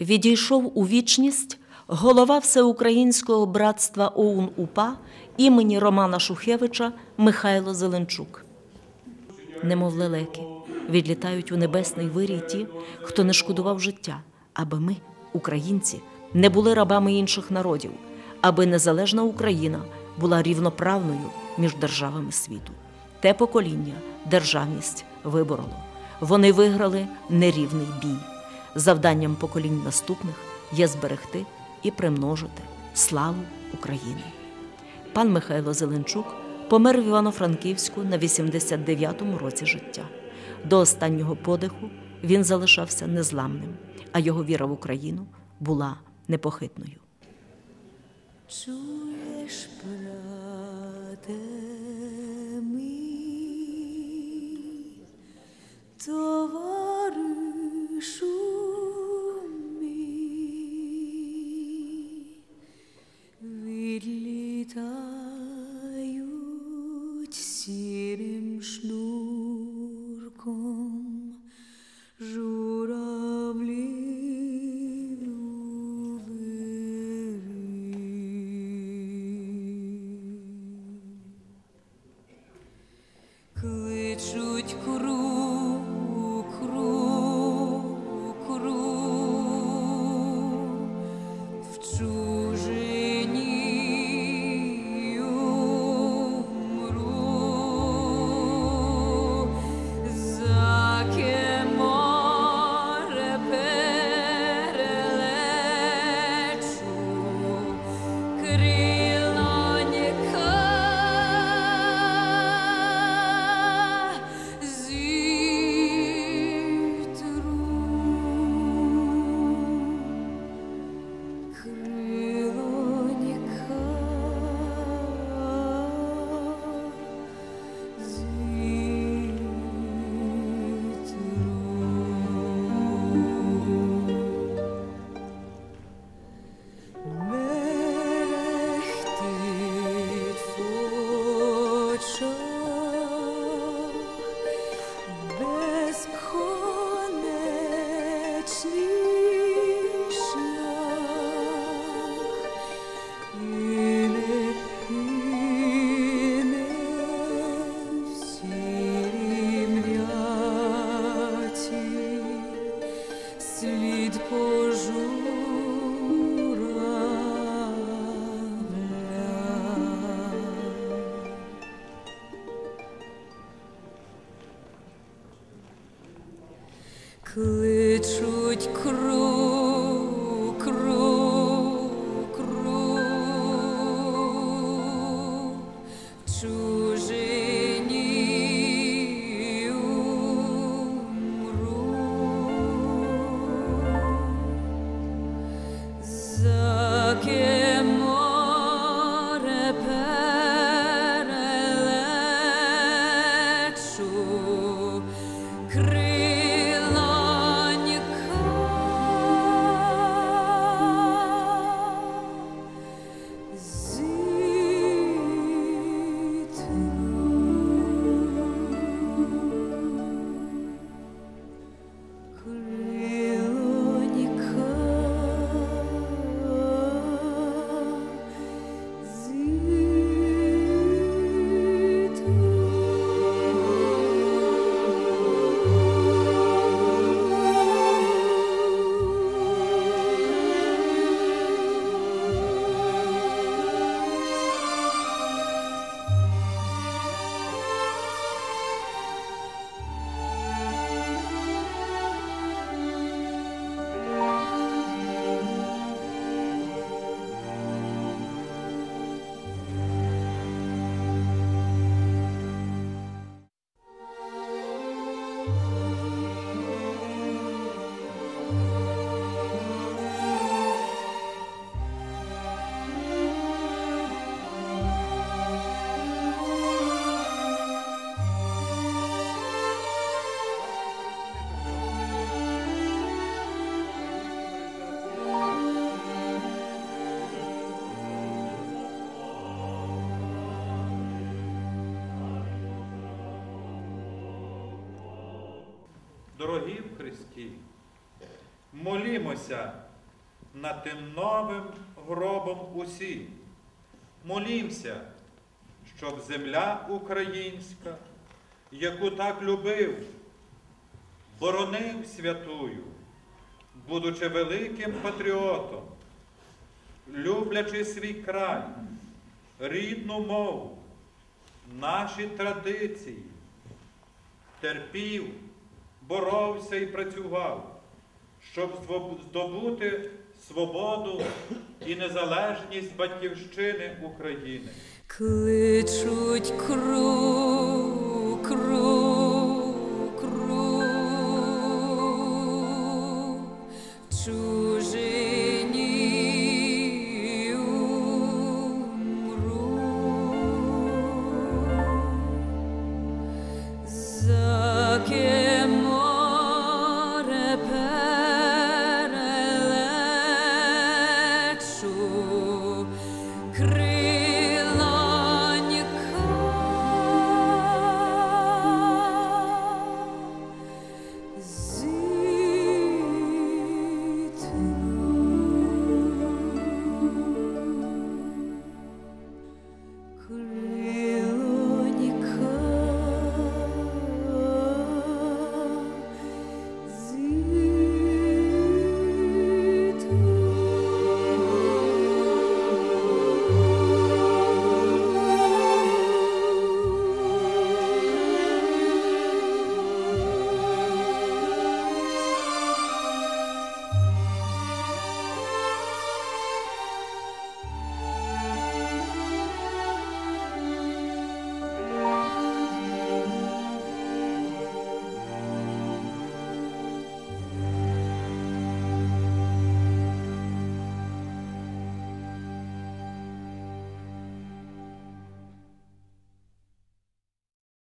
відійшов у вічність голова Всеукраїнського братства ОУН УПА імені Романа Шухевича Михайло Зеленчук. Немов лелеки, відлітають у небесний вирій ті, хто не шкодував життя, аби ми, українці, не були рабами інших народів, аби незалежна Україна була рівноправною між державами світу. Те покоління державність вибороло. Вони виграли нерівний бій. Завданням поколінь наступних є зберегти і примножити славу України. Пан Михайло Зеленчук помер в Івано-Франківську на 89-му році життя. До останнього подиху він залишався незламним, а його віра в Україну була непохитною. Чуєш, брате мій, шнурком журавлі. Кличуть кру, Кличуть Дорогі в Христі, молімося над тим новим гробом усі. Молімся, щоб земля українська, яку так любив, боронив святую, будучи великим патріотом, люблячи свій край, рідну мову, наші традиції, терпів, боровся і працював, щоб здобути свободу і незалежність батьківщини України. Кличуть кру, кру,